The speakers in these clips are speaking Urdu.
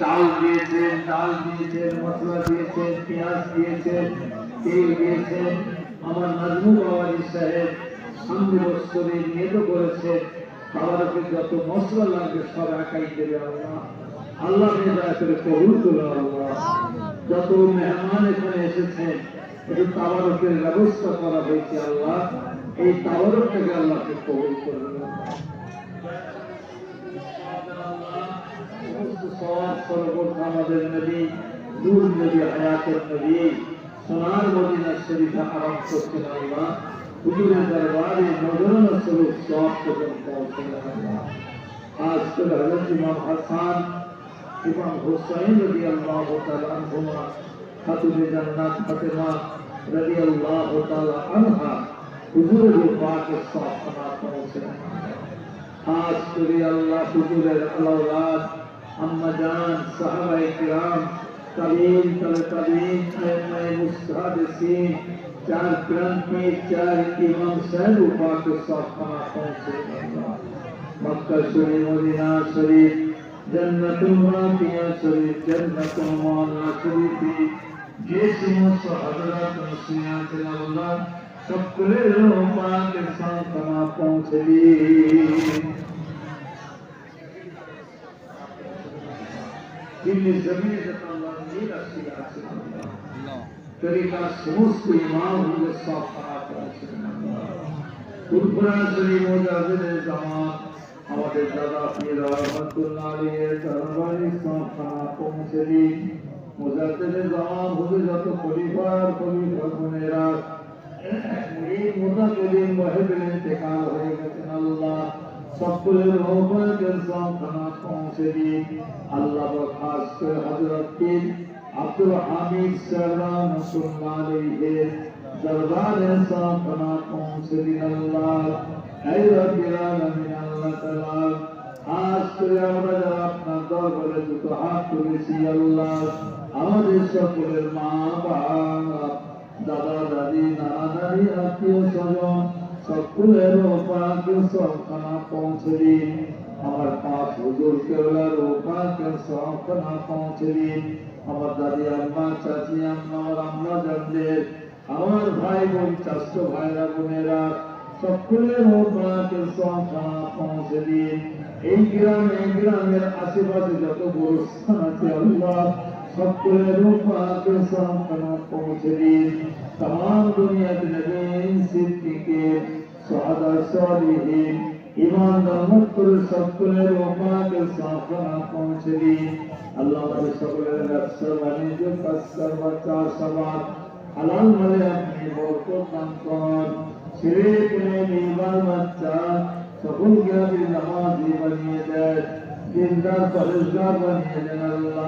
চাল দিয়েছেন ডাল দিয়েছেন মশলা দিয়েছেন পেঁয়াজ দিয়েছেন তেল দিয়েছেন আমার নাজমুল বাবাজি সাহেব সামনে বছরে নিহত করেছে বাবাকে যত মশলা লাগবে সব একাই দেবে আল্লাহ আল্লাহ দয়া করে কবুল করে আল্লাহ যত মেহমান এখানে এসেছেন একটু তাবারকের ব্যবস্থা করা হয়েছে আল্লাহ এই তাবারকটাকে আল্লাহকে কবুল করবে سواب پر اگر آمد النبی نور النبی حیات النبی سلام مدین الشریف حرام سبتن اللہ حضور دربار مدرم صلوح سواب پر اگر آمد آج کل حضرت امام حسان امام حسین رضی اللہ تعالی عنہما خطب جنات فتمہ رضی اللہ تعالی عنہ حضور دو پاک صاحب پر اگر آمد آج کل اللہ حضور الاولاد امجان صحابہ اکرام قبیل تل قبیل ایم ایم چار کرم کی چار امام سہل و پاک صاحب خانہ خون مکہ سوری مدینہ سوری جنت المرافیہ سوری جنت المعنہ سوری تھی جیسی مصر حضرت مسلمان کے اللہ سب کلے لوگوں پاک انسان کا پہنچے لئے جن نے زمین طریقہ سمست امام ہوں گے صافات خود قرآن سلیم و جازد زمان ہمارے دادا پیرا رحمت اللہ علیہ سرمانی صافات و مسلیم مزرد زمان حضر جاتا خلیفہ اور خلیفہ منیرہ مرید مدد علیم وحب الانتقال حیرت اللہ সকলের অবয়বের যন্ত্রণা পৌঁছে দিয়ে আল্লাহ হজরতকে আব্দুল হামিদ সাল্লাহ মুসলমানের দরবারে যন্ত্রণা পৌঁছে দিন আমাদের সকলের মা বাবা দাদা দাদি নানা দাদি আত্মীয় স্বজন সকলের পাকে সপনা পৌঁছে আমার পাঁচ হুজুর কেওলার পাকে সপনা পৌঁছে আমার দাদি আম্মা চাচি আম্মা আমার আম্মা জানদের আমার ভাই বোন চাষ্ট ভাইরা বোনেরা সকলের পাকে সপনা পৌঁছে দিন এই গ্রামে গ্রামের আশেপাশে যত গোরস্থান আছে আল্লাহ اپنے روح آتے سامنا پہنچنے تمام دنیا جنبین صدقی کے سعادہ صالحین ایمان دمت پر سبقل روحان کے ساتھنا پہنچ لی اللہ علیہ سبقل رفصر علیہ جو فسر بچا سبات حلال ملے اپنی بوکو کنکور شریف نے نیبر مچا سبقل گیا بھی نمازی بنیے دے جندہ فرشدہ بنیے دے اللہ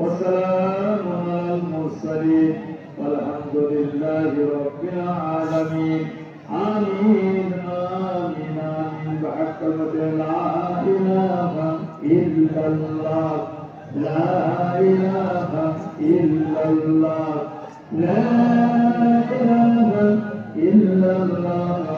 وسلام على المرسلين والحمد لله رب العالمين آمين آمين آمين بحكمة لا إله إلا الله لا إله إلا الله لا إله إلا الله